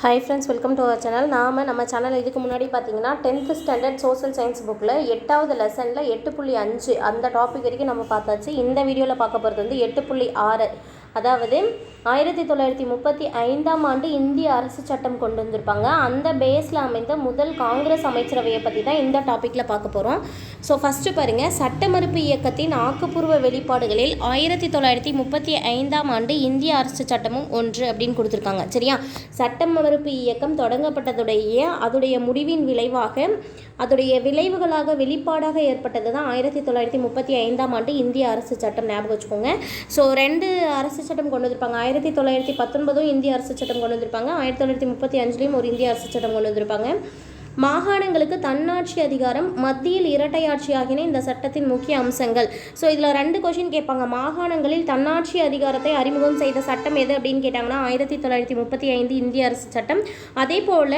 Hi friends welcome to our channel நாம் நம்ம channel இதுக்கு முன்னாடி பார்த்தீங்கன்னா டென்த்து ஸ்டாண்டர்ட் சோஷியல் சயின்ஸ் புக்கில் எட்டாவது லெசனில் எட்டு புள்ளி அஞ்சு அந்த டாபிக் வரைக்கும் நம்ம பார்த்தாச்சு. இந்த வீடியோவில் பார்க்க போகிறது வந்து எட்டு புள்ளி ஆறு. அதாவது ஆயிரத்தி தொள்ளாயிரத்தி முப்பத்தி ஐந்தாம் ஆண்டு இந்திய அரசு சட்டம் கொண்டு வந்திருப்பாங்க. அந்த பேஸில் அமைந்த முதல் காங்கிரஸ் அமைச்சரவையை பற்றி தான் இந்த டாப்பிக்கில் பார்க்க போகிறோம் ஸோ ஃபஸ்ட்டு பாருங்கள் சட்ட மறுப்பு இயக்கத்தின் ஆக்கப்பூர்வ வெளிப்பாடுகளில் ஆயிரத்தி தொள்ளாயிரத்தி முப்பத்தி ஐந்தாம் ஆண்டு இந்திய அரசு சட்டமும் ஒன்று அப்படின்னு கொடுத்துருக்காங்க. சரியா? சட்ட மறுப்பு இயக்கம் தொடங்கப்பட்டதுடைய அதோடைய முடிவின் விளைவாக அதோடைய விளைவுகளாக வெளிப்பாடாக ஏற்பட்டது தான் ஆயிரத்தி தொள்ளாயிரத்தி முப்பத்தி ஐந்தாம் ஆண்டு இந்திய அரசு சட்டம் ஞாபகம் வச்சுக்கோங்க. ஸோ ரெண்டு அரசு அரசு சட்டம் கொண்டு வந்திருப்பாங்க. ஆயிரத்தி தொள்ளாயிரத்தி பத்தொன்பதும் இந்திய அரசு சட்டம் கொண்டு வந்திருப்பாங்க. ஆயிரத்தி தொள்ளாயிரத்தி முப்பத்தி அஞ்சுலேயும் ஒரு இந்திய அரசு சட்டம் கொண்டு வந்திருப்பாங்க. மாகாணங்களுக்கு தன்னாட்சி அதிகாரம் மத்தியில் இரட்டையாட்சி ஆகின இந்த சட்டத்தின் முக்கிய அம்சங்கள். ஸோ இதில் ரெண்டு கொஷின் கேட்பாங்க. மாகாணங்களில் தன்னாட்சி அதிகாரத்தை அறிமுகம் செய்த சட்டம் எது அப்படின்னு கேட்டாங்கன்னா ஆயிரத்தி தொள்ளாயிரத்தி முப்பத்தி ஐந்து இந்திய அரசு சட்டம். அதே போல்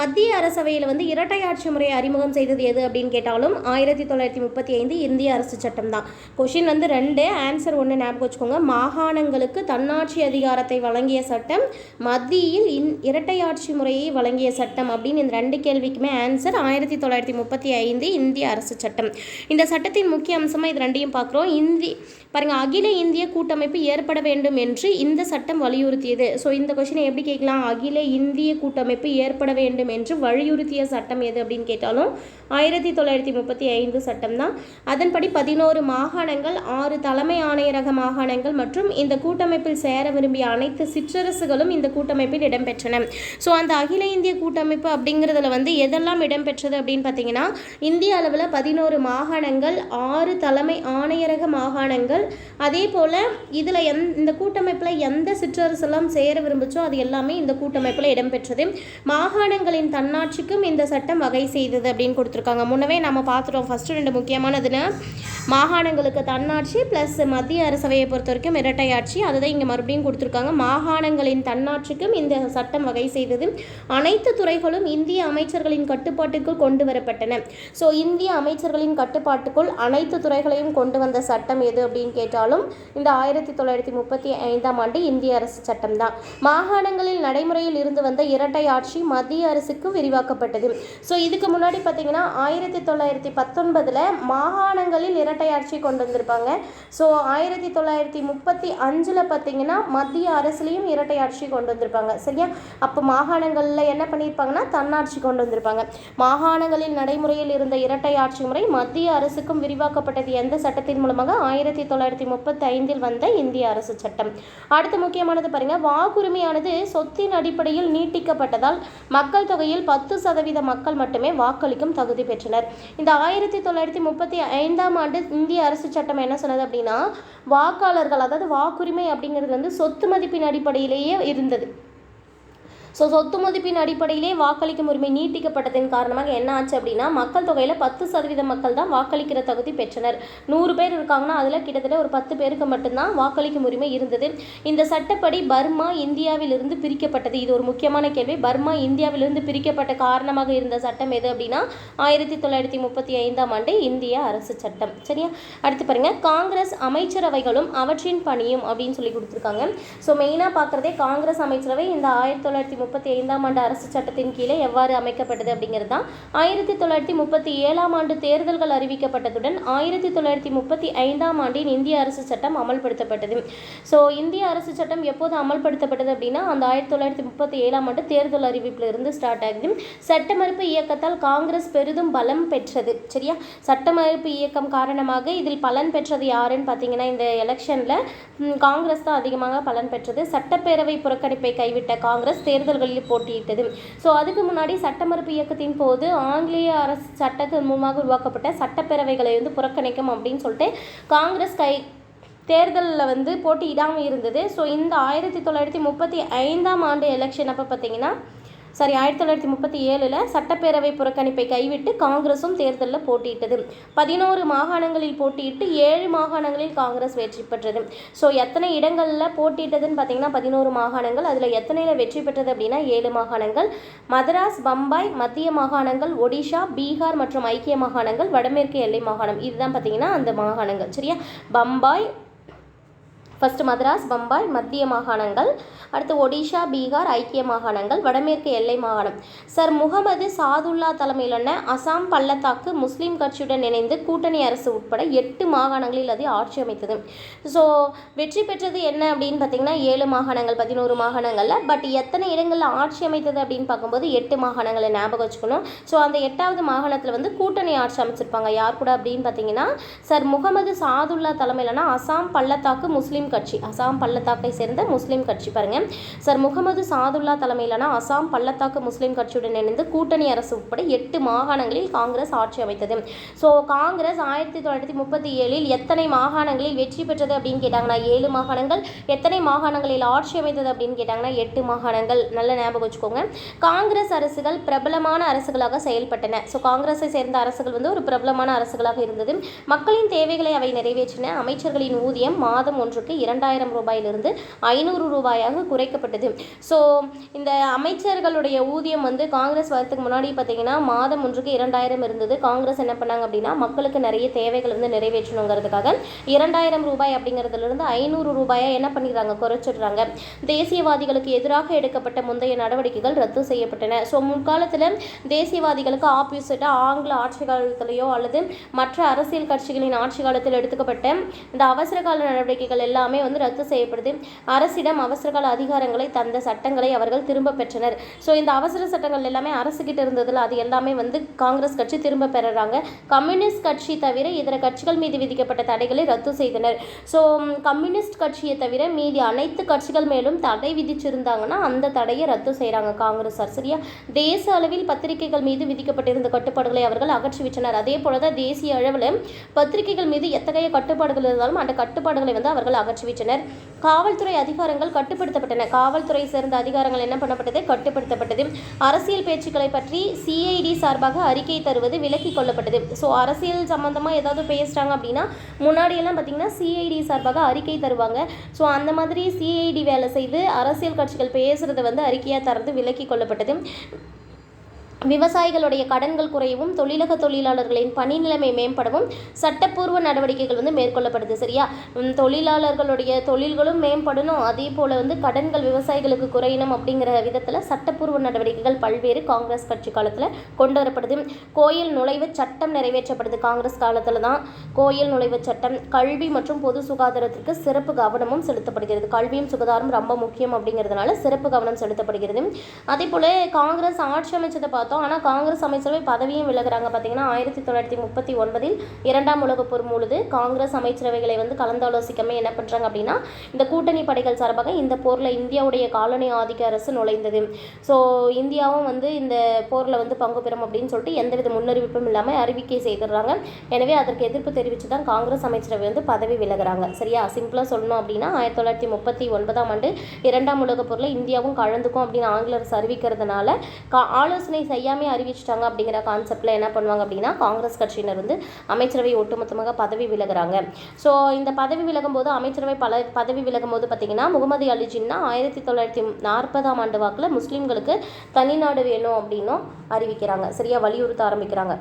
மத்திய அரசவையில் வந்து இரட்டையாட்சி முறையை அறிமுகம் செய்தது எது அப்படின்னு கேட்டாலும் ஆயிரத்தி தொள்ளாயிரத்தி முப்பத்தி ஐந்து இந்திய அரசு சட்டம் தான். கொஷின் வந்து ரெண்டு ஆன்சர் ஒன்று ஞாபகம் வச்சுக்கோங்க. மாகாணங்களுக்கு தன்னாட்சி அதிகாரத்தை வழங்கிய சட்டம் மத்தியில் இன் இரட்டையாட்சி முறையை வழங்கிய சட்டம் அப்படின்னு இந்த ரெண்டு கேள்விக்குமே ஆன்சர் ஆயிரத்தி தொள்ளாயிரத்தி முப்பத்தி ஐந்து இந்திய அரசு சட்டம். இந்த சட்டத்தின் முக்கிய அம்சமாக இது ரெண்டையும் பார்க்குறோம். இந்தி பாருங்கள் அகில இந்திய கூட்டமைப்பு ஏற்பட வேண்டும் என்று இந்த சட்டம் வலியுறுத்தியது. ஸோ இந்த கொஷினை எப்படி கேட்கலாம்? அகில இந்திய கூட்டமைப்பு ஏற்பட வேண்டும் என்று வலியுறுத்திய சட்டம் எது அப்படின்னு கேட்டாலும் ஆயிரத்தி தொள்ளாயிரத்தி முப்பத்தி ஐந்து சட்டம் தான் அதன்படி பதினோரு மாகாணங்கள் ஆறு தலைமை ஆணையரக மாகாணங்கள் மற்றும் இந்த கூட்டமைப்பில் சேர விரும்பிய அனைத்து சிற்றரசுகளும் இந்த கூட்டமைப்பில் இடம்பெற்றன. ஸோ அந்த அகில இந்திய கூட்டமைப்பு அப்படிங்கிறதுல வந்து எதெல்லாம் இடம்பெற்றது அப்படின்னு பார்த்தீங்கன்னா இந்திய அளவில் பதினோரு மாகாணங்கள் ஆறு தலைமை ஆணையரக மாகாணங்கள் அதே போல் இதில் எந் இந்த கூட்டமைப்பில் எந்த சிற்றரசெல்லாம் சேர விரும்புச்சோ அது எல்லாமே இந்த கூட்டமைப்பில் இடம்பெற்றது. மாகாணங்களின் தன்னாட்சிக்கும் இந்த சட்டம் வகை செய்தது அப்படின்னு கொடுத்துருக்காங்க. முன்னவே நம்ம பார்த்துட்டோம். ஃபஸ்ட்டு ரெண்டு முக்கியமானதுன்னா. மாகாணங்களுக்கு தன்னாட்சி ப்ளஸ் மத்திய அரசவையை பொறுத்த வரைக்கும் இரட்டையாட்சி அதுதான் இங்கே மறுபடியும் கொடுத்துருக்காங்க. மாகாணங்களின் தன்னாட்சிக்கும் இந்த சட்டம் வகை செய்தது. அனைத்து துறைகளும் இந்திய அமைச்சர்களின் கட்டுப்பாட்டுக்குள் கொண்டு வரப்பட்டன. ஸோ இந்திய அமைச்சர்களின் கட்டுப்பாட்டுக்குள் அனைத்து துறைகளையும் கொண்டு வந்த சட்டம் எது அப்படின்னு கேட்டாலும் இந்த ஆயிரத்தி தொள்ளாயிரத்தி முப்பத்தி ஐந்தாம் ஆண்டு இந்திய அரசு சட்டம் தான் மாகாணங்களில் நடைமுறையில் இருந்து வந்த இரட்டை ஆட்சி மத்திய அரசுக்கு விரிவாக்கப்பட்டது. ஸோ இதுக்கு முன்னாடி பார்த்தீங்கன்னா ஆயிரத்தி தொள்ளாயிரத்தி பத்தொன்பதில் மாகாணங்களில் இரட்டை ஆட்சி கொண்டு வந்திருப்பாங்க. ஸோ ஆயிரத்தி தொள்ளாயிரத்தி முப்பத்தி அஞ்சில் பார்த்தீங்கன்னா மத்திய அரசுலேயும் இரட்டை ஆட்சி கொண்டு வந்திருப்பாங்க. சரியா? அப்போ மாகாணங்களில் என்ன பண்ணியிருப்பாங்கன்னா தன்னாட்சி கொண்டு வந்திருப்பாங்க. மாகாணங்களில் நடைமுறையில் இருந்த இரட்டை ஆட்சி முறை மத்திய அரசுக்கும் விரிவாக்கப்பட்டது எந்த சட்டத்தின் மூலமாக? ஆயிரத்தி தொள்ளாயிரத்தி முப்பத்தி ஐந்தில் வந்த இந்திய அரசு சட்டம். அடுத்து முக்கியமானது பாருங்க. வாக்குரிமையானது சொத்தின் அடிப்படையில் நீட்டிக்கப்பட்டதால் மக்கள் தொகையில் பத்து சதவீத மக்கள் மட்டுமே வாக்களிக்கும் தகுதி பெற்றனர். இந்த ஆயிரத்தி தொள்ளாயிரத்தி முப்பத்தி ஐந்தாம் ஆண்டு இந்திய அரசு சட்டம் என்ன சொன்னது அப்படின்னா வாக்காளர்கள் அதாவது வாக்குரிமை அப்படிங்கிறது வந்து சொத்து மதிப்பின் அடிப்படையிலேயே இருந்தது. ஸோ சொத்து மதிப்பின் அடிப்படையிலே வாக்களிக்கும் உரிமை நீட்டிக்கப்பட்டதன் காரணமாக என்ன ஆச்சு அப்படின்னா மக்கள் தொகையில் பத்து சதவீத மக்கள் தான் வாக்களிக்கிற தகுதி பெற்றனர். நூறு பேர் இருக்காங்கன்னா அதில் கிட்டத்தட்ட ஒரு பத்து பேருக்கு மட்டும்தான் வாக்களிக்கும் உரிமை இருந்தது. இந்த சட்டப்படி பர்மா இந்தியாவிலிருந்து பிரிக்கப்பட்டது. இது ஒரு முக்கியமான கேள்வி. பர்மா இந்தியாவிலிருந்து பிரிக்கப்பட்ட காரணமாக இருந்த சட்டம் எது அப்படின்னா ஆயிரத்தி தொள்ளாயிரத்தி முப்பத்தி ஐந்தாம் ஆண்டு இந்திய அரசு சட்டம். சரியா? அடுத்து பாருங்க. காங்கிரஸ் அமைச்சரவைகளும் அவற்றின் பணியும் அப்படின்னு சொல்லி கொடுத்துருக்காங்க. ஸோ மெயினாக பார்க்குறதே காங்கிரஸ் அமைச்சரவை. இந்த ஆயிரத்தி தொள்ளாயிரத்தி முப்பத்தி ஐந்தாம் ஆண்டு அரசு சட்டத்தின் கீழே எவ்வாறு அமைக்கப்பட்டது அப்படிங்கிறது தான் ஆயிரத்தி தொள்ளாயிரத்தி முப்பத்தி ஏழாம் ஆண்டு தேர்தல்கள் அறிவிக்கப்பட்டதுடன் ஆயிரத்தி தொள்ளாயிரத்தி முப்பத்தி ஐந்தாம் ஆண்டின் இந்திய அரசு சட்டம் அமல்படுத்தப்பட்டது. ஸோ இந்திய அரசு சட்டம் எப்போது அமல்படுத்தப்பட்டது அப்படின்னா அந்த ஆயிரத்தி தொள்ளாயிரத்தி முப்பத்தி ஏழாம் ஆண்டு தேர்தல் அறிவிப்பில் இருந்து ஸ்டார்ட் ஆகுது. சட்ட மறுப்பு இயக்கத்தால் காங்கிரஸ் பெரிதும் பலம் பெற்றது சரியா? சட்ட மறுப்பு இயக்கம் காரணமாக இதில் பலன் பெற்றது யாருன்னு பார்த்தீங்கன்னா இந்த எலெக்ஷனில் காங்கிரஸ் தான் அதிகமாக பலன் பெற்றது. சட்டப்பேரவை புறக்கணிப்பை கைவிட்ட காங்கிரஸ் தேர்தல் தேர்தல்களில் போட்டியிட்டது. ஸோ அதுக்கு முன்னாடி சட்டமறுப்பு இயக்கத்தின் போது ஆங்கிலேய அரசு சட்டத்தின் மூலமாக உருவாக்கப்பட்ட சட்டப்பேரவைகளை வந்து புறக்கணிக்கும் அப்படின்னு சொல்லிட்டு காங்கிரஸ் கை தேர்தலில் வந்து போட்டியிடாமல் இருந்தது. ஸோ இந்த ஆயிரத்தி தொள்ளாயிரத்தி முப்பத்தி ஐந்தாம் ஆண்டு எலெக்ஷன் அப்போ பார்த்தீங்கன்னா சாரி ஆயிரத்தி தொள்ளாயிரத்தி முப்பத்தி ஏழில் சட்டப்பேரவை புறக்கணிப்பை கைவிட்டு காங்கிரஸும் தேர்தலில் போட்டியிட்டது. பதினோரு மாகாணங்களில் போட்டியிட்டு ஏழு மாகாணங்களில் காங்கிரஸ் வெற்றி பெற்றது. ஸோ எத்தனை இடங்களில் போட்டியிட்டதுன்னு பார்த்தீங்கன்னா பதினோரு மாகாணங்கள். அதில் எத்தனையில் வெற்றி பெற்றது அப்படின்னா ஏழு மாகாணங்கள். மதராஸ் பம்பாய் மத்திய மாகாணங்கள் ஒடிஷா பீகார் மற்றும் ஐக்கிய மாகாணங்கள் வடமேற்கு எல்லை மாகாணம். இதுதான் பார்த்தீங்கன்னா அந்த மாகாணங்கள். சரியா? பம்பாய் ஃபர்ஸ்ட் மதராஸ் பம்பாய் மத்திய மாகாணங்கள் அடுத்து ஒடிஷா பீகார் ஐக்கிய மாகாணங்கள் வடமேற்கு எல்லை மாகாணம். சர் முகமது சாதுல்லா தலைமையிலான அசாம் பள்ளத்தாக்கு முஸ்லீம் கட்சியுடன் இணைந்து கூட்டணி அரசு உட்பட எட்டு மாகாணங்களில் அது ஆட்சி அமைத்தது. ஸோ வெற்றி பெற்றது என்ன அப்படின்னு பார்த்தீங்கன்னா ஏழு மாகாணங்கள் பதினோரு மாகாணங்களில். பட் எத்தனை இடங்களில் ஆட்சி அமைத்தது அப்படின்னு பார்க்கும்போது எட்டு மாகாணங்களை ஞாபகம் வச்சுக்கணும். ஸோ அந்த எட்டாவது மாகாணத்தில் வந்து கூட்டணி ஆட்சி அமைச்சிருப்பாங்க. யார் கூட அப்படின்னு பார்த்தீங்கன்னா சர் முகமது சாதுல்லா தலைமையிலான அசாம் பள்ளத்தாக்கு முஸ்லீம் கட்சி அசாம் பள்ளத்தாக்கை சேர்ந்த முஸ்லீம் கட்சி பாருங்கள் சார் முகமது சாதுல்லா தலைமையிலான அசாம் பள்ளத்தாக்கு முஸ்லீம் கட்சியுடன் இணைந்து கூட்டணி அரசு உட்பட எட்டு மாகாணங்களில் காங்கிரஸ் ஆட்சி அமைத்தது. ஸோ காங்கிரஸ் ஆயிரத்தி தொள்ளாயிரத்தி முப்பத்தி ஏழில் எத்தனை மாகாணங்களில் வெற்றி பெற்றது அப்படின்னு கேட்டாங்கன்னா ஏழு மாகாணங்கள். எத்தனை மாகாணங்களில் ஆட்சி அமைத்தது அப்படின்னு கேட்டாங்கன்னா எட்டு மாகாணங்கள். நல்ல ஞாபகம் வச்சுக்கோங்க. காங்கிரஸ் அரசுகள் பிரபலமான அரசுகளாக செயல்பட்டன. ஸோ காங்கிரஸை சேர்ந்த அரசுகள் வந்து ஒரு பிரபலமான அரசுகளாக இருந்தது. மக்களின் தேவைகளை அவை நிறைவேற்றின. அமைச்சர்களின் ஊதியம் மாதம் ஒன்றுக்கு இரண்டாயிரம் ரூபாயிலிருந்து ஐநூறு ரூபாயாக குறைக்கப்பட்டது. ஸோ இந்த அமைச்சர்களுடைய ஊதியம் வந்து காங்கிரஸ் வரத்துக்கு முன்னாடி பார்த்தீங்கன்னா மாதம் ஒன்றுக்கு இரண்டாயிரம் இருந்தது. காங்கிரஸ் என்ன பண்ணாங்க அப்படின்னா மக்களுக்கு நிறைய தேவைகள் வந்து நிறைவேற்றணுங்கிறதுக்காக இரண்டாயிரம் ரூபாய் அப்படிங்கிறதுலேருந்து ஐநூறு ரூபாயை என்ன பண்ணிடுறாங்க? குறைச்சிடுறாங்க. தேசியவாதிகளுக்கு எதிராக எடுக்கப்பட்ட முந்தைய நடவடிக்கைகள் ரத்து செய்யப்பட்டன. ஸோ முற்காலத்தில் தேசியவாதிகளுக்கு ஆப்போசிட்டாக ஆங்கில ஆட்சி காலத்திலேயோ அல்லது மற்ற அரசியல் கட்சிகளின் ஆட்சி காலத்தில் எடுத்துக்கப்பட்ட இந்த அவசர கால நடவடிக்கைகள் எல்லாம் வந்து ரத்து செய்யப்படுது. அரசிடம் அவசரகால அதிகாரங்களை தந்த சட்டங்களை அவர்கள் திரும்ப பெற்றனர். ஸோ இந்த அவசர சட்டங்கள் எல்லாமே அரசுகிட்ட இருந்ததில் அது எல்லாமே வந்து காங்கிரஸ் கட்சி திரும்ப பெறுறாங்க. கம்யூனிஸ்ட் கட்சி தவிர இதர கட்சிகள் மீது விதிக்கப்பட்ட தடைகளை ரத்து செய்தனர். ஸோ கம்யூனிஸ்ட் கட்சியை தவிர மீதி அனைத்து கட்சிகள் மேலும் தடை விதிச்சிருந்தாங்கன்னா அந்த தடையை ரத்து செய்கிறாங்க காங்கிரஸ் சரியா தேச அளவில் பத்திரிகைகள் மீது விதிக்கப்பட்டிருந்த கட்டுப்பாடுகளை அவர்கள் அகற்றிவிட்டனர். அதே போல தான் தேசிய அளவில் பத்திரிகைகள் மீது எத்தகைய கட்டுப்பாடுகள் இருந்தாலும் அந்த கட்டுப்பாடுகளை வந்து அவர்கள் அகற்றிவிட்டனர் காவல்துறை அதிகாரங்கள் கட்டுப்படுத்தப்பட்டன. காவல்துறை சேர்ந்த அதிகாரங்கள் என்ன பண்ணப்பட்டது? கட்டுப்படுத்தப்பட்டது. அரசியல் பேச்சுக்களை பற்றி சிஐடி சார்பாக அறிக்கை தருவது விலக்கிக் கொள்ளப்பட்டது. ஸோ அரசியல் சம்பந்தமாக ஏதாவது பேசுகிறாங்க அப்படின்னா முன்னாடியெல்லாம் பார்த்தீங்கன்னா சிஐடி சார்பாக அறிக்கை தருவாங்க. ஸோ அந்த மாதிரி சிஐடி வேலை செய்து அரசியல் கட்சிகள் பேசுகிறத வந்து அறிக்கையாக தரது விலக்கிக் கொள்ளப்பட்டது. விவசாயிகளுடைய கடன்கள் குறையவும் தொழிலக தொழிலாளர்களின் பணி நிலைமை மேம்படவும் சட்டப்பூர்வ நடவடிக்கைகள் வந்து மேற்கொள்ளப்படுது சரியா? தொழிலாளர்களுடைய தொழில்களும் மேம்படணும். அதே போல் வந்து கடன்கள் விவசாயிகளுக்கு குறையணும் அப்படிங்கிற விதத்தில் சட்டப்பூர்வ நடவடிக்கைகள் பல்வேறு காங்கிரஸ் கட்சி காலத்தில் கொண்டு வரப்படுது. கோயில் நுழைவு சட்டம் நிறைவேற்றப்படுது காங்கிரஸ் காலத்தில் தான். கோயில் நுழைவு சட்டம் கல்வி மற்றும் பொது சுகாதாரத்திற்கு சிறப்பு கவனமும் செலுத்தப்படுகிறது. கல்வியும் சுகாதாரம் ரொம்ப முக்கியம் அப்படிங்கிறதுனால சிறப்பு கவனம் செலுத்தப்படுகிறது. அதே போல் காங்கிரஸ் ஆட்சி அமைச்சதை பார்த்தோம். ஆனால் காங்கிரஸ் அமைச்சரவை பதவியும் விலகிறாங்க. பார்த்தீங்கன்னா ஆயிரத்தி தொள்ளாயிரத்தி முப்பத்தி ஒன்பதில் இரண்டாம் உலகப் போர் பொழுது காங்கிரஸ் அமைச்சரவைகளை வந்து கலந்தாலோசிக்காமல் என்ன பண்ணுறாங்க அப்படின்னா இந்த கூட்டணி படைகள் சார்பாக இந்த போரில் இந்தியாவுடைய காலனி ஆதிக்க அரசு நுழைந்தது. ஸோ இந்தியாவும் வந்து இந்த போரில் வந்து பங்கு பெறும் அப்படின்னு சொல்லிட்டு எந்தவித முன்னறிவிப்பும் இல்லாமல் அறிவிக்கை செய்திடுறாங்க. எனவே அதற்கு எதிர்ப்பு தெரிவித்து தான் காங்கிரஸ் அமைச்சரவை வந்து பதவி விலகுறாங்க. சரியா? சிம்பிளாக சொல்லணும் அப்படின்னா ஆயிரத்தி தொள்ளாயிரத்தி முப்பத்தி ஒன்பதாம் ஆண்டு இரண்டாம் உலகப் போரில் இந்தியாவும் கலந்துக்கும் அப்படின்னு ஆங்கில அறிவிக்கிறதுனால கா ஆலோசனை செய்யாமே அறிவிச்சிட்டாங்க அப்படிங்கிற கான்செப்டில் என்ன பண்ணுவாங்க அப்படின்னா காங்கிரஸ் கட்சியினர் வந்து அமைச்சரவை ஒட்டுமொத்தமாக பதவி விலகுறாங்க. ஸோ இந்த பதவி விலகும் போது அமைச்சரவை பல பதவி விலகும் போது பார்த்தீங்கன்னா முகமது அலி ஜின்னா ஆயிரத்தி தொள்ளாயிரத்தி நாற்பதாம் ஆண்டு வாக்கில் முஸ்லீம்களுக்கு தனிநாடு வேணும் அப்படின்னும் அறிவிக்கிறாங்க. சரியாக வலியுறுத்த ஆரம்பிக்கிறாங்க.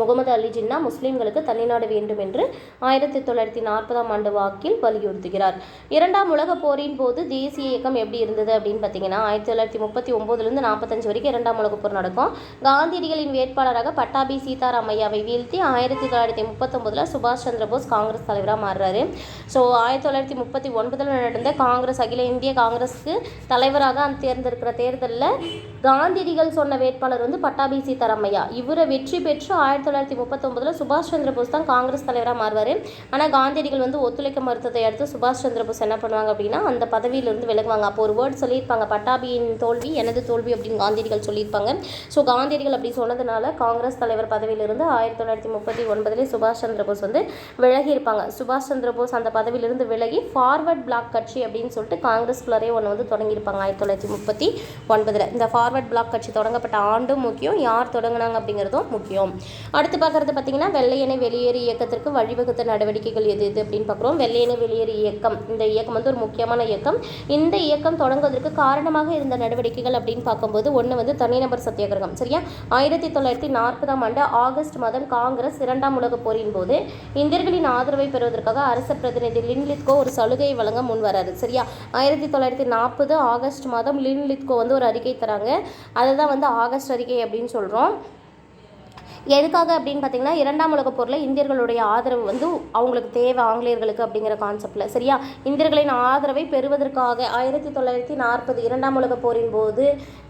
முகமது அலி ஜின்னா முஸ்லிம்களுக்கு தனிநாடு வேண்டும் என்று ஆயிரத்தி தொள்ளாயிரத்தி நாற்பதாம் ஆண்டு வாக்கில் வலியுறுத்துகிறார். இரண்டாம் உலகப் போரின் போது தேசிய இயக்கம் எப்படி இருந்தது அப்படின்னு பார்த்தீங்கன்னா ஆயிரத்தி தொள்ளாயிரத்தி முப்பத்தி ஒம்போதுலேருந்து நாற்பத்தஞ்சு வரைக்கும் இரண்டாம் உலகப் போர் நடக்கும். காந்தியடிகளின் வேட்பாளராக பட்டாபி சீதாராமையாவை வீழ்த்தி ஆயிரத்தி தொள்ளாயிரத்தி முப்பத்தொம்போதில் சுபாஷ் சந்திர போஸ் காங்கிரஸ் தலைவராக மாறுறாரு. ஸோ ஆயிரத்தி தொள்ளாயிரத்தி முப்பத்தி ஒன்பதில் நடந்த காங்கிரஸ் அகில இந்திய காங்கிரஸுக்கு தலைவராக அந்த தேர்ந்தெடுக்கிற தேர்தலில் காந்தியடிகள் சொன்ன வேட்பாளர் வந்து பட்டாபி சீதாராமையா. இவரை வெற்றி பெற்று ஆயிரத்தி தொள்ளாயிரத்தி முப்பத்தொன்பதில் சுபாஷ் சந்திர போஸ் தான் காங்கிரஸ் தலைவராக மாறுவார். ஆனால் காந்தியடிகள் வந்து ஒத்துழைக்க மறுத்ததை அடுத்து சுபாஷ் சந்திர போஸ் என்ன பண்ணுவாங்க அப்படின்னா அந்த பதவியிலிருந்து விலகுவாங்க. அப்போ ஒரு வேர்ட் சொல்லியிருப்பாங்க பட்டாபியின் தோல்வி எனது தோல்வி அப்படின்னு காந்தியடிகள் சொல்லியிருப்பாங்க. ஸோ காந்தியடிகள் அப்படி சொன்னதுனால காங்கிரஸ் தலைவர் பதவியிலிருந்து ஆயிரத்தி தொள்ளாயிரத்தி முப்பத்தி ஒன்பதுலேயே சுபாஷ் சந்திர போஸ் வந்து விலகியிருப்பாங்க. சுபாஷ் சந்திர போஸ் அந்த பதவியிலிருந்து விலகி ஃபார்வர்ட் பிளாக் கட்சி அப்படின்னு சொல்லிட்டு காங்கிரஸ்குள்ளரே ஒன்று வந்து தொடங்கியிருப்பாங்க ஆயிரத்தி தொள்ளாயிரத்தி முப்பத்தி ஒன்பதில். இந்த ஃபார் ஃபார்வர்ட் பிளாக் கட்சி தொடங்கப்பட்ட ஆண்டும் முக்கியம். யார் தொடங்கினாங்க அப்படிங்கிறதும் முக்கியம். அடுத்து பார்க்குறது பார்த்தீங்கன்னா வெள்ளையனை வெளியேறு இயக்கத்திற்கு வழிவகுத்த நடவடிக்கைகள் எது எது அப்படின்னு பார்க்குறோம். வெள்ளையனை வெளியேறு இயக்கம். இந்த இயக்கம் வந்து ஒரு முக்கியமான இயக்கம். இந்த இயக்கம் தொடங்குவதற்கு காரணமாக இருந்த நடவடிக்கைகள் அப்படின்னு பார்க்கும்போது ஒன்று வந்து தனிநபர் சத்தியாகிரகம் சரியா? ஆயிரத்தி தொள்ளாயிரத்தி நாற்பதாம் ஆண்டு ஆகஸ்ட் மாதம் காங்கிரஸ் இரண்டாம் உலகப் போரின் போது இந்தியர்களின் ஆதரவை பெறுவதற்காக அரச பிரதிநிதி லின்லித்கோ ஒரு சலுகையை வழங்க முன் வராரு சரியா? ஆயிரத்தி தொள்ளாயிரத்தி நாற்பது ஆகஸ்ட் மாதம் லின்லித்கோ வந்து ஒரு அறிக்கை தராங்க. அதை தான் வந்து ஆகஸ்ட் அறிக்கை அப்படின்னு சொல்கிறோம் எதுக்காக அப்படின்னு பார்த்தீங்கன்னா இரண்டாம் உலக போரில் இந்தியர்களுடைய ஆதரவு வந்து அவங்களுக்கு தேவை ஆங்கிலேயர்களுக்கு அப்படிங்கிற கான்செப்டில் சரியா? இந்தியர்களின் ஆதரவை பெறுவதற்காக ஆயிரத்தி தொள்ளாயிரத்தி நாற்பது இரண்டாம் உலக போரின் போது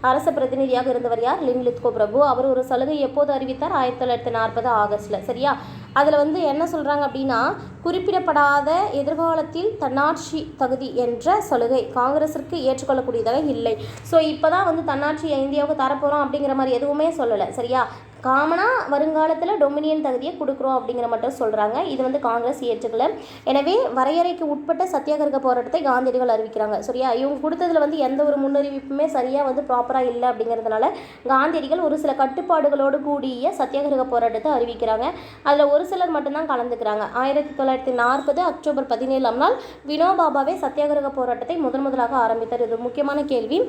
அரச பிரதிநிதியாக இருந்தவர் யார்? லின்லித்கோ பிரபு. அவர் ஒரு சலுகை எப்போது அறிவித்தார்? ஆயிரத்தி தொள்ளாயிரத்தி நாற்பது ஆகஸ்ட்டில் சரியா? அதில் வந்து என்ன சொல்கிறாங்க அப்படின்னா குறிப்பிடப்படாத எதிர்காலத்தில் தன்னாட்சி தகுதி என்ற சலுகை காங்கிரஸிற்கு ஏற்றுக்கொள்ளக்கூடியதாக இல்லை. ஸோ இப்போ தான் வந்து தன்னாட்சி இந்தியாவுக்கு தரப்போகிறோம் அப்படிங்கிற மாதிரி எதுவுமே சொல்லலை. சரியா? காமனாக வருங்காலத்தில் டொமினியன் தகுதியை கொடுக்குறோம் அப்படிங்கிற மட்டும் சொல்கிறாங்க இது வந்து காங்கிரஸ் ஏற்றுக்கல. எனவே வரையறைக்கு உட்பட்ட சத்தியாகிரக போராட்டத்தை காந்தியடிகள் அறிவிக்கிறாங்க. சரியா? இவங்க கொடுத்ததில் வந்து எந்த ஒரு முன்னறிவிப்புமே சரியாக வந்து ப்ராப்பராக இல்லை அப்படிங்கிறதுனால காந்தியடிகள் ஒரு சில கட்டுப்பாடுகளோடு கூடிய சத்தியாகிரக போராட்டத்தை அறிவிக்கிறாங்க. அதில் ஒரு சிலர் மட்டும்தான் கலந்துக்கிறாங்க. ஆயிரத்தி தொள்ளாயிரத்தி நாற்பது அக்டோபர் பதினேழாம் நாள் வினோபாபாவே சத்தியாகிரக போராட்டத்தை முதன் முதலாக ஆரம்பித்தார். இது முக்கியமான கேள்வி.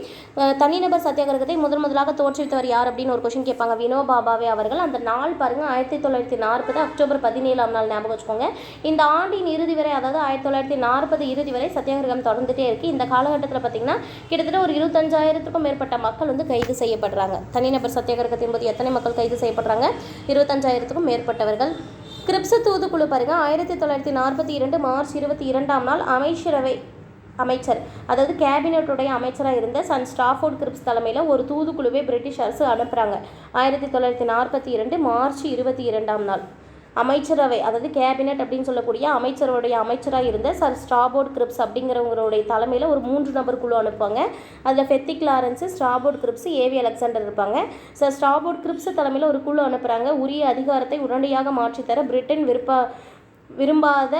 தனிநபர் சத்தியாகிரகத்தை முதன் முதலாக தோற்றுவித்தவர் யார் அப்படின்னு ஒரு கொஷின் கேட்பாங்க. வினோபாபாவே அவர்கள் அந்த நாள் பாருங்க ஆயிரத்தி தொள்ளாயிரத்தி நாற்பது அக்டோபர் பதினேழாம் நாள் ஞாபகம் வச்சுக்கோங்க. இந்த ஆண்டின் இறுதி வரை அதாவது ஆயிரத்தி தொள்ளாயிரத்தி நாற்பது இறுதி வரை சத்தியாகிரகம் தொடர்ந்துகிட்டே இருக்கு. இந்த காலகட்டத்தில் பார்த்தீங்கன்னா கிட்டத்தட்ட ஒரு இருபத்தஞ்சாயிரத்துக்கும் மேற்பட்ட மக்கள் வந்து கைது செய்யப்படுறாங்க. தனிநபர் சத்தியாகிரகத்தின் போது எத்தனை மக்கள் கைது செய்யப்படுறாங்க? இருபத்தஞ்சாயிரத்துக்கும் மேற்பட்டவர்கள். கிரிப்ஸ் தூதுக்குழு பாருங்க ஆயிரத்தி தொள்ளாயிரத்தி நாற்பத்தி இரண்டு மார்ச் இருபத்தி இரண்டாம் நாள் அமைச்சரவை அமைச்சர். அதாவது கேபினெட்டுடைய அமைச்சராக இருந்த சன் ஸ்டாஃபோர்ட் கிரிப்ஸ் தலைமையில் ஒரு தூதுக்குழுவை பிரிட்டிஷ் அரசு அனுப்புகிறாங்க ஆயிரத்தி தொள்ளாயிரத்தி நாற்பத்தி இரண்டு மார்ச் இருபத்தி இரண்டாம் நாள். அமைச்சரவை அதாவது கேபினெட் அப்படின்னு சொல்லக்கூடிய அமைச்சருடைய அமைச்சராக இருந்த சர் ஸ்ட்ராபோர்ட் கிரிப்ஸ் அப்படிங்கிறவங்களுடைய தலைமையில் ஒரு மூன்று நபர் குழு அனுப்புவாங்க. அதில் Pethick Lawrence Stafford Cripps A V Alexander இருப்பாங்க. சர் ஸ்ட்ராபோர்ட் கிரிப்ஸ் தலைமையில் ஒரு குழு அனுப்புகிறாங்க உரிய அதிகாரத்தை உடனடியாக மாற்றித்தர பிரிட்டன் விருப்ப விரும்பாத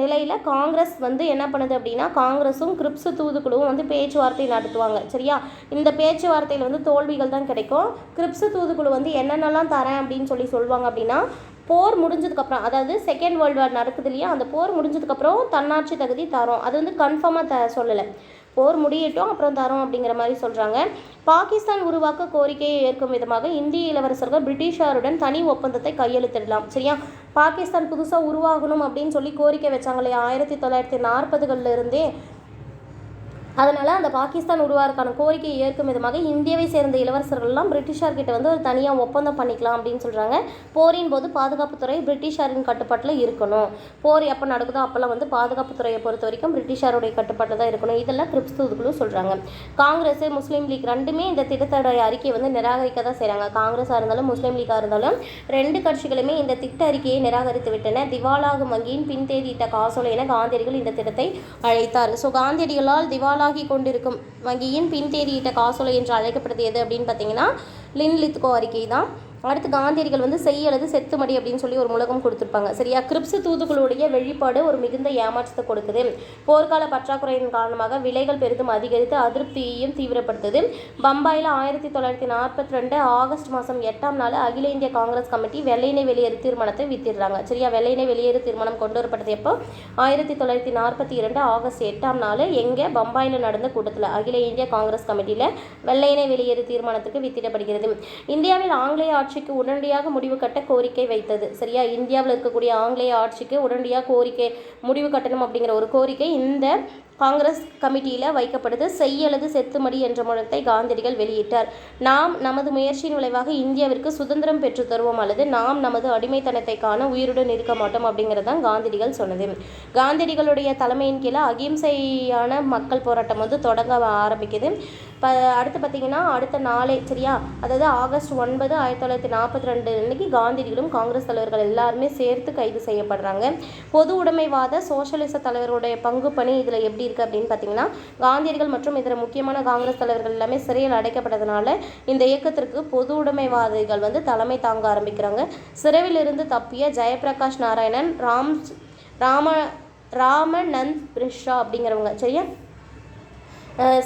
நிலையில் காங்கிரஸ் வந்து என்ன பண்ணுது அப்படின்னா காங்கிரஸும் கிரிப்ஸ் தூதுக்குழுவும் வந்து பேச்சுவார்த்தை நடத்துவாங்க சரியா? இந்த பேச்சுவார்த்தையில் வந்து தோல்விகள் தான் கிடைக்கும். கிரிப்ஸ் தூதுக்குழு வந்து என்னென்னலாம் தரேன் அப்படின்னு சொல்லி சொல்லுவாங்க அப்படின்னா போர் முடிஞ்சதுக்கப்புறம் அதாவது செகண்ட் வேர்ல்டு வார் நடக்குது இல்லையா? அந்த போர் முடிஞ்சதுக்கப்புறம் தன்னாட்சி தகுதி தரோம். அது வந்து கன்ஃபார்மாக த சொல்லலை. போர் முடியட்டும் அப்புறம் தரோம் அப்படிங்கிற மாதிரி சொல்கிறாங்க பாகிஸ்தான் உருவாக்க கோரிக்கையை ஏற்கும் விதமாக இந்திய இளவரசர்கள் பிரிட்டிஷாருடன் தனி ஒப்பந்தத்தை கையெழுத்திடலாம். சரியா? பாகிஸ்தான் புதுசாக உருவாகணும் அப்படின்னு சொல்லி கோரிக்கை வச்சாங்களே ஆயிரத்தி தொள்ளாயிரத்தி நாற்பதுகளில் இருந்தே அதனால் அந்த பாகிஸ்தான் உருவாருக்கான கோரிக்கையை ஏற்கும் விதமாக இந்தியாவை சேர்ந்த இளவரசர்கள்லாம் பிரிட்டிஷார்கிட்ட வந்து ஒரு தனியாக ஒப்பந்தம் பண்ணிக்கலாம் அப்படின்னு சொல்கிறாங்க போரின் போது பாதுகாப்புத்துறை பிரிட்டிஷாரின் கட்டுப்பாட்டில் இருக்கணும். போர் எப்போ நடக்குதோ அப்போல்லாம் வந்து பாதுகாப்புத்துறையை பொறுத்த வரைக்கும் பிரிட்டிஷாருடைய கட்டுப்பாட்டில் தான் இருக்கணும். இதெல்லாம் கிரிப்ஸ் சொல்கிறாங்க காங்கிரஸ் முஸ்லீம் லீக் ரெண்டுமே இந்த திட்டத்தோடைய அறிக்கையை வந்து நிராகரிக்க தான் செய்கிறாங்க காங்கிரஸாக இருந்தாலும் முஸ்லீம் லீக்காக இருந்தாலும் ரெண்டு கட்சிகளுமே இந்த திட்ட அறிக்கையை நிராகரித்து விட்டன. திவாலாகும் வங்கியின் பின்தேதியிட்ட காசோலை என காந்தியடிகள் இந்த திட்டத்தை அழைத்தார் ஸோ காந்தியடிகளால் திவாலாகி கொண்டிருக்கும் வங்கியின் பின்தேதியிட்ட காசோலை என்று அழைக்கப்படுது எது அப்படின்னு பார்த்தீங்கன்னா லின்லித்கோ அறிக்கை தான் அடுத்து காந்தியடிகள் வந்து செய் அல்லது செத்துமடி அப்படின்னு சொல்லி ஒரு முழக்கம் கொடுத்துருப்பாங்க. சரியா? கிரிப்ஸ் தூதுகளுடைய வெளிப்பாடு ஒரு மிகுந்த ஏமாற்றத்தை கொடுக்குது. போர்க்கால பற்றாக்குறையின் காரணமாக விலைகள் பெரிதும் அதிகரித்து அதிருப்தியையும் தீவிரப்படுத்துது. பம்பாயில் ஆயிரத்தி தொள்ளாயிரத்தி நாற்பத்தி ரெண்டு ஆகஸ்ட் மாதம் எட்டாம் நாள் அகில இந்திய காங்கிரஸ் கமிட்டி வெள்ளையினை வெளியேறு தீர்மானத்தை வித்திடுறாங்க. சரியா? வெள்ளையினை வெளியேறு தீர்மானம் கொண்டு வரப்பட்டது எப்போ? ஆயிரத்தி தொள்ளாயிரத்தி நாற்பத்தி இரண்டு ஆகஸ்ட் எட்டாம் நாள் எங்கே? பம்பாயில் நடந்த கூட்டத்தில் அகில இந்திய காங்கிரஸ் கமிட்டியில் வெள்ளையினை வெளியேறு தீர்மானத்துக்கு வித்திடப்படுகிறது. இந்தியாவில் ஆங்கிலேய ஆட்சிக்கு உடனடியாக முடிவு கட்ட கோரிக்கை வைத்தது. சரியா? இந்தியாவில் இருக்கக்கூடிய ஆங்கிலேய ஆட்சிக்கு உடனடியாக கோரிக்கை முடிவு கட்டணும் அப்படிங்கிற ஒரு கோரிக்கை இந்த காங்கிரஸ் கமிட்டியில் வைக்கப்படுது செய் அல்லது செத்துமடி என்ற முழத்தை காந்தியடிகள் வெளியிட்டார். நாம் நமது முயற்சியின் விளைவாக இந்தியாவிற்கு சுதந்திரம் பெற்று தருவோம் அல்லது நாம் நமது அடிமைத்தனத்தை காண உயிருடன் இருக்க மாட்டோம் அப்படிங்கிறது தான் காந்தியடிகள் சொன்னது. காந்தியடிகளுடைய தலைமையின் கீழே அகிம்சையான மக்கள் போராட்டம் வந்து தொடங்க ஆரம்பிக்குது. இப்போ அடுத்து பார்த்தீங்கன்னா அடுத்த நாளே சரியா? அதாவது ஆகஸ்ட் ஒன்பது ஆயிரத்தி தொள்ளாயிரத்தி நாற்பத்தி ரெண்டு அன்னைக்கு காந்தியடிகளும் காங்கிரஸ் தலைவர்கள் எல்லாருமே சேர்த்து கைது செய்யப்படுறாங்க. பொது உடைமைவாத சோஷலிச தலைவருடைய பங்கு பணி இதில் எப்படி இருக்குது அப்படின்னு பார்த்தீங்கன்னா காந்தியர்கள் மற்றும் இதர முக்கியமான காங்கிரஸ் தலைவர்கள் எல்லாமே சிறையில் அடைக்கப்பட்டதுனால இந்த இயக்கத்திற்கு பொது உடைமைவாதிகள் வந்து தலைமை தாங்க ஆரம்பிக்கிறாங்க. சிறையிலிருந்து தப்பிய ஜெயபிரகாஷ் நாராயணன் ராம் ராம ராமநந்த் பிரிஷா அப்படிங்கிறவங்க சரியா?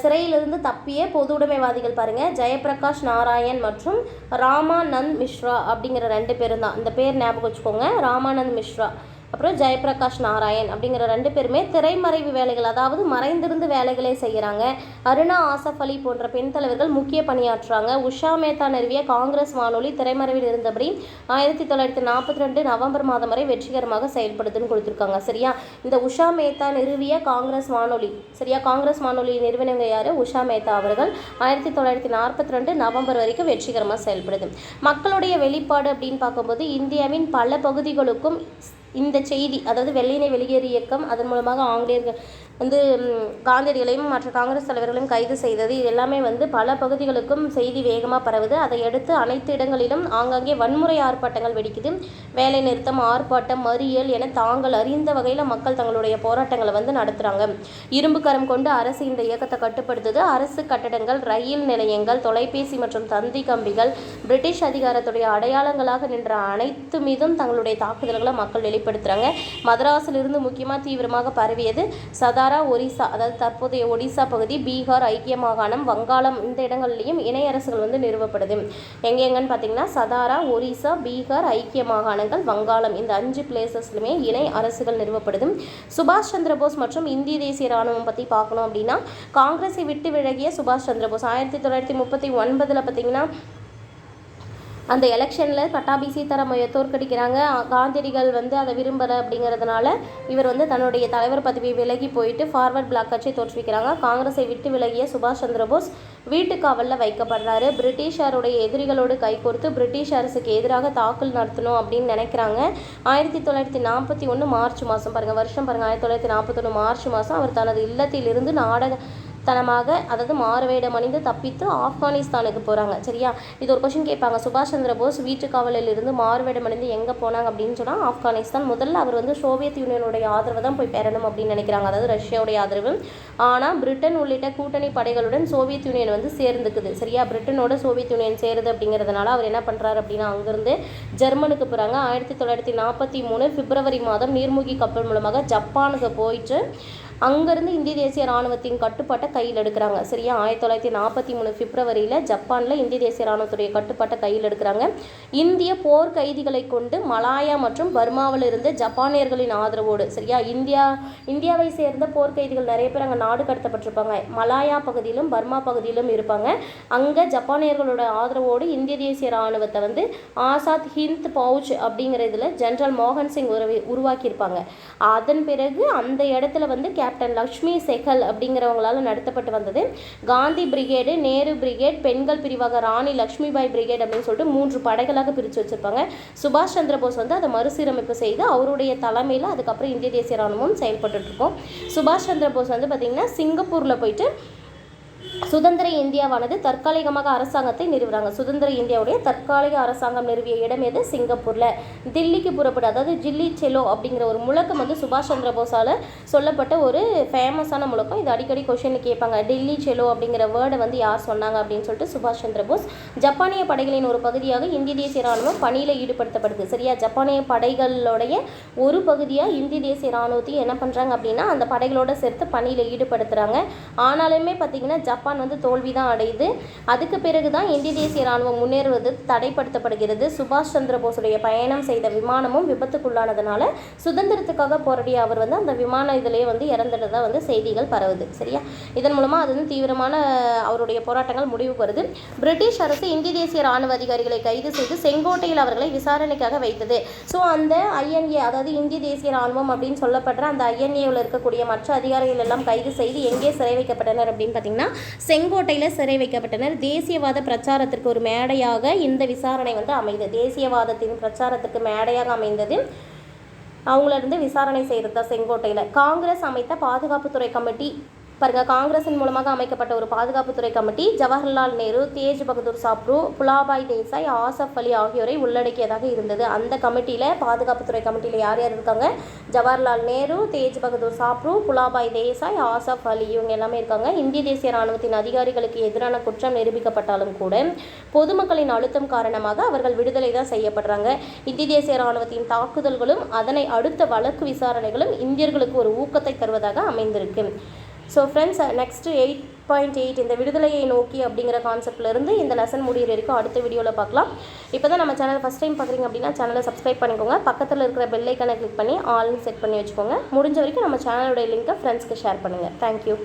சிறையிலிருந்து தப்பிய பொது உடைமைவாதிகள் பாருங்கள் ஜெயபிரகாஷ் நாராயண் மற்றும் ராமானந்த் மிஸ்ரா அப்படிங்கிற ரெண்டு பேரும் தான் இந்த பேர் ஞாபகம் வச்சுக்கோங்க. ராமானந்த் மிஸ்ரா அப்புறம் ஜெயபிரகாஷ் நாராயண் அப்படிங்கிற ரெண்டு பேருமே திரைமறைவு வேலைகள் அதாவது மறைந்திருந்து வேலைகளை செய்கிறாங்க அருணா ஆசஃப் அலி போன்ற பெண் தலைவர்கள் முக்கிய பணியாற்றுறாங்க. உஷா மேத்தா நிறுவிய காங்கிரஸ் வானொலி திரைமறைவில் இருந்தபடி ஆயிரத்தி தொள்ளாயிரத்தி நாற்பத்தி ரெண்டு நவம்பர் மாதம் வரை வெற்றிகரமாக செயல்படுதுன்னு கொடுத்துருக்காங்க. சரியா? இந்த உஷா மேத்தா நிறுவிய காங்கிரஸ் வானொலி சரியா? காங்கிரஸ் வானொலி நிறுவனங்க யார்? உஷா மேத்தா அவர்கள். ஆயிரத்தி தொள்ளாயிரத்தி நாற்பத்தி ரெண்டு நவம்பர் வரைக்கும் வெற்றிகரமாக செயல்படுது. மக்களுடைய வெளிப்பாடு அப்படின்னு பார்க்கும்போது இந்தியாவின் பல பகுதிகளுக்கும் இந்த செய்தி அதாவது வெள்ளையினை வெளியேறு இயக்கம் அதன் மூலமாக ஆங்கிலேயர்கள் வந்து காந்தியடிகளையும் மற்ற காங்கிரஸ் தலைவர்களையும் கைது செய்தது. இது எல்லாமே வந்து பல பகுதிகளுக்கும் செய்தி வேகமாக பரவுது. அதையடுத்து அனைத்து இடங்களிலும் ஆங்காங்கே வன்முறை ஆர்ப்பாட்டங்கள் வெடிக்குது. வேலை நிறுத்தம் ஆர்ப்பாட்டம் மறியல் என தாங்கள் அறிந்த வகையில் மக்கள் தங்களுடைய போராட்டங்களை வந்து நடத்துகிறாங்க இரும்பு கரம் கொண்டு அரசு இந்த இயக்கத்தை கட்டுப்படுத்துது. அரசு கட்டடங்கள் ரயில் நிலையங்கள் தொலைபேசி மற்றும் தந்தி கம்பிகள் பிரிட்டிஷ் அதிகாரத்துடைய அடையாளங்களாக நின்ற அனைத்து மீதும் தங்களுடைய தாக்குதல்களை மக்கள் வெளிப்படுத்துகிறாங்க மதராஸிலிருந்து முக்கியமாக தீவிரமாக பரவியது சதார ஒரிசா அதாவது தற்போதைய ஒடிசா பகுதி பீகார் ஐக்கிய மாகாணம் வங்காளம் இந்த இடங்கள்லையும் இணை அரசுகள் வந்து நிறுவப்படுது. எங்கெங்கன்னு பார்த்தீங்கன்னா சதாரா ஒரிசா பீகார் ஐக்கிய மாகாணங்கள் வங்காளம் இந்த அஞ்சு பிளேசஸ்லையுமே இணை அரசுகள் நிறுவப்படுது. சுபாஷ் சந்திர போஸ் மற்றும் இந்திய தேசிய ராணுவம் பற்றி பார்க்கணும் அப்படின்னா காங்கிரஸை விட்டு விலகிய சுபாஷ் சந்திர போஸ் ஆயிரத்தி தொள்ளாயிரத்தி முப்பத்தி ஒன்பதில் பார்த்தீங்கன்னா அந்த எலெக்ஷனில் பட்டாபி சீதாராமையை தோற்கடிக்கிறாங்க. காந்தியடிகள் வந்து அதை விரும்பலை அப்படிங்கிறதுனால இவர் வந்து தன்னுடைய தலைவர் பதவியை விலகி போயிட்டு ஃபார்வர்ட் பிளாக் கட்சியை தோற்றுவிக்கிறாங்க. காங்கிரஸை விட்டு விலகிய சுபாஷ் சந்திர போஸ் வீட்டு காவலில் வைக்கப்படுறாரு. பிரிட்டிஷாருடைய எதிரிகளோடு கைகோர்த்து பிரிட்டிஷ் அரசுக்கு எதிராக தாக்கல் நடத்தணும் அப்படின்னு நினைக்கிறாங்க. ஆயிரத்தி தொள்ளாயிரத்தி நாற்பத்தி ஒன்று மார்ச் மாதம் பாருங்கள் வருஷம் பாருங்கள் ஆயிரத்தி தொள்ளாயிரத்தி நாற்பத்தொன்று மார்ச் மாதம் அவர் தனது இல்லத்திலிருந்து நாடக தனமாக அதாவது மாறுவேடம் அணிந்து தப்பித்து ஆப்கானிஸ்தானுக்கு போகிறாங்க சரியா? இது ஒரு கொஷின் கேட்பாங்க. சுபாஷ் சந்திர போஸ் வீட்டு காவலில் இருந்து மாறுவேடம் அணிந்து எங்கே போனாங்க அப்படின்னு சொன்னால் ஆப்கானிஸ்தான் முதல்ல அவர் வந்து சோவியத் யூனியனுடைய ஆதரவை தான் போய் பெறணும் அப்படின்னு நினைக்கிறாங்க. அதாவது ரஷ்யாவுடைய ஆதரவு. ஆனால் பிரிட்டன் உள்ளிட்ட கூட்டணி படைகளுடன் சோவியத் யூனியன் வந்து சேர்ந்துக்குது. சரியா? பிரிட்டனோட சோவியத் யூனியன் சேருது அப்படிங்கிறதுனால அவர் என்ன பண்ணுறாரு அப்படின்னா அங்கேருந்து ஜெர்மனுக்கு போகிறாங்க ஆயிரத்தி தொள்ளாயிரத்தி நாற்பத்தி மூணு பிப்ரவரி மாதம் நீர்மூழ்கி கப்பல் மூலமாக ஜப்பானுக்கு போயிட்டு அங்கேருந்து இந்திய தேசிய ராணுவத்தின் கட்டுப்பாட்டை கையில் எடுக்கிறாங்க. சரியா? ஆயிரத்தி தொள்ளாயிரத்தி நாற்பத்தி மூணு பிப்ரவரியில் ஜப்பானில் இந்திய தேசிய ராணுவத்துடைய கட்டுப்பாட்டை கையில் எடுக்கிறாங்க. இந்திய போர் கைதிகளை கொண்டு மலாயா மற்றும் பர்மாவில் இருந்து ஜப்பானியர்களின் ஆதரவோடு சரியா? இந்தியா இந்தியாவை சேர்ந்த போர் கைதிகள் நிறைய பேர் அங்கே நாடு கடத்தப்பட்டிருப்பாங்க. மலாயா பகுதியிலும் பர்மா பகுதியிலும் இருப்பாங்க. அங்கே ஜப்பானியர்களோட ஆதரவோடு இந்திய தேசிய ராணுவத்தை வந்து ஆசாத் ஹிந்த் பவுச் அப்படிங்கிற இதில் ஜென்ரல் மோகன் சிங் உருவி உருவாக்கியிருப்பாங்க. அதன் பிறகு அந்த இடத்துல வந்து கேப்டன் லக்ஷ்மி செகல் அப்படிங்கிறவங்களால நடத்தப்பட்டு வந்தது. காந்தி பிரிகேடு நேரு பிரிகேட் பெண்கள் பிரிவாக ராணி லக்ஷ்மிபாய் பிரிகேட் அப்படின்னு சொல்லிட்டு மூன்று படைகளாக பிரித்து வச்சிருப்பாங்க. சுபாஷ் சந்திர போஸ் வந்து அதை மறுசீரமைப்பு செய்து அவருடைய தலைமையில் அதுக்கப்புறம் இந்திய தேசிய ராணுவம் செயல்பட்டுட்டு சுபாஷ் சந்திர போஸ் வந்து பார்த்திங்கன்னா சிங்கப்பூரில் போயிட்டு சுதந்திர இந்தியாவானது தற்காலிகமாக அரசாங்கத்தை நிறுவுறாங்க. சுதந்திர இந்தியாவுடைய தற்காலிக அரசாங்கம் நிறுவிய இடம் எது? சிங்கப்பூரில். தில்லிக்கு புறப்பட அதாவது ஜில்லி செலோ அப்படிங்கிற ஒரு முழக்கம் வந்து சுபாஷ் சந்திர போஸால் சொல்லப்பட்ட ஒரு ஃபேமஸான முழக்கம். இது அடிக்கடி கொஷின் கேட்பாங்க. டெல்லி செலோ அப்படிங்கிற வேர்டை வந்து யார் சொன்னாங்க அப்படின்னு சொல்லிட்டு சுபாஷ் சந்திர போஸ். ஜப்பானிய படைகளின் ஒரு பகுதியாக இந்திய தேசிய ராணுவம் பணியில் ஈடுபடுத்தப்படுது. சரியா? ஜப்பானிய படைகளுடைய ஒரு பகுதியாக இந்திய தேசிய ராணுவத்தையும் என்ன பண்ணுறாங்க அப்படின்னா அந்த படைகளோட சேர்த்து பணியில் ஈடுபடுத்துகிறாங்க ஆனாலுமே பார்த்தீங்கன்னா ஜப்பான் வந்து தோல்வி தான் அடையுது. அதுக்கு பிறகு தான் இந்திய தேசிய ராணுவம் முன்னேறுவது தடைப்படுத்தப்படுகிறது. சுபாஷ் சந்திர போஸுடைய பயணம் செய்த விமானமும் விபத்துக்குள்ளானதுனால சுதந்திரத்துக்காக போராடிய அவர் வந்து அந்த விமான இதிலேயே வந்து இறந்துட்டதாக வந்து செய்திகள் பரவுது. சரியா? இதன் மூலமாக அது வந்து தீவிரமான அவருடைய போராட்டங்கள் முடிவுக்கு வருது. பிரிட்டிஷ் அரசு இந்திய தேசிய ராணுவ அதிகாரிகளை கைது செய்து செங்கோட்டையில் அவர்களை விசாரணைக்காக வைத்தது. ஸோ அந்த ஐஎன்ஏ அதாவது இந்திய தேசிய ராணுவம் அப்படின்னு சொல்லப்படுற அந்த ஐஎன்ஏவில் இருக்கக்கூடிய மற்ற அதிகாரிகள் எல்லாம் கைது செய்து எங்கே சிறை வைக்கப்பட்டனர் அப்படின்னு பார்த்தீங்கன்னா செங்கோட்டையில் சிறை வைக்கப்பட்டனர். தேசியவாத பிரச்சாரத்திற்கு ஒரு மேடையாக இந்த விசாரணை வந்து அமைந்தது. தேசியவாதத்தின் பிரச்சாரத்துக்கு மேடையாக அமைந்தது அவங்கள இருந்து விசாரணை செய்கிறது தான் செங்கோட்டையில். காங்கிரஸ் அமைத்த பாதுகாப்புத்துறை கமிட்டி பாருங்க காங்கிரஸின் மூலமாக அமைக்கப்பட்ட ஒரு பாதுகாப்புத்துறை கமிட்டி ஜவஹர்லால் நேரு தேஜ் பகதூர் சாப்ரு புலாபாய் தேசாய் ஆசஃப் அலி ஆகியோரை உள்ளடக்கியதாக இருந்தது. அந்த கமிட்டியில் பாதுகாப்புத்துறை கமிட்டியில் யார் யார் இருக்காங்க? ஜவஹர்லால் நேரு தேஜ் பகதூர் சாப்ரு புலாபாய் தேசாய் ஆசஃப் அலி இவங்க எல்லாமே இருக்காங்க. இந்திய தேசிய ராணுவத்தின் அதிகாரிகளுக்கு எதிரான குற்றம் நிரூபிக்கப்பட்டாலும் கூட பொதுமக்களின் அழுத்தம் காரணமாக அவர்கள் விடுதலை தான் செய்யப்படுறாங்க. இந்திய தேசிய ராணுவத்தின் தாக்குதல்களும் அதனை அடுத்த வழக்கு விசாரணைகளும் இந்தியர்களுக்கு ஒரு ஊக்கத்தை தருவதாக அமைந்திருக்கு. So friends next eight point eight இந்த விடுதலையை நோக்கி அப்படிங்கிற கான்செப்ட்லேருந்து இந்த லெசன் முடிகிற வரைக்கும் அடுத்த வீடியோவில் பார்க்கலாம். இப்போ தான் நம்ம சேனல் ஃபஸ்ட் டைம் பார்க்குறீங்க அப்படின்னா சேனலை சப்ஸ்கிரைப் பண்ணிக்கோங்க. பக்கத்தில் இருக்கிற பெல்லைக்கான ஐக்கனை கிளிக் பண்ணி ஆல்னு செட் பண்ணி வச்சுக்கோங்க. முடிஞ்ச வரைக்கும் நம்ம சேனலோட லிங்க்கை ஃப்ரெண்ட்ஸ்க்கு ஷேர் பண்ணுங்கள் தேங்க்யூ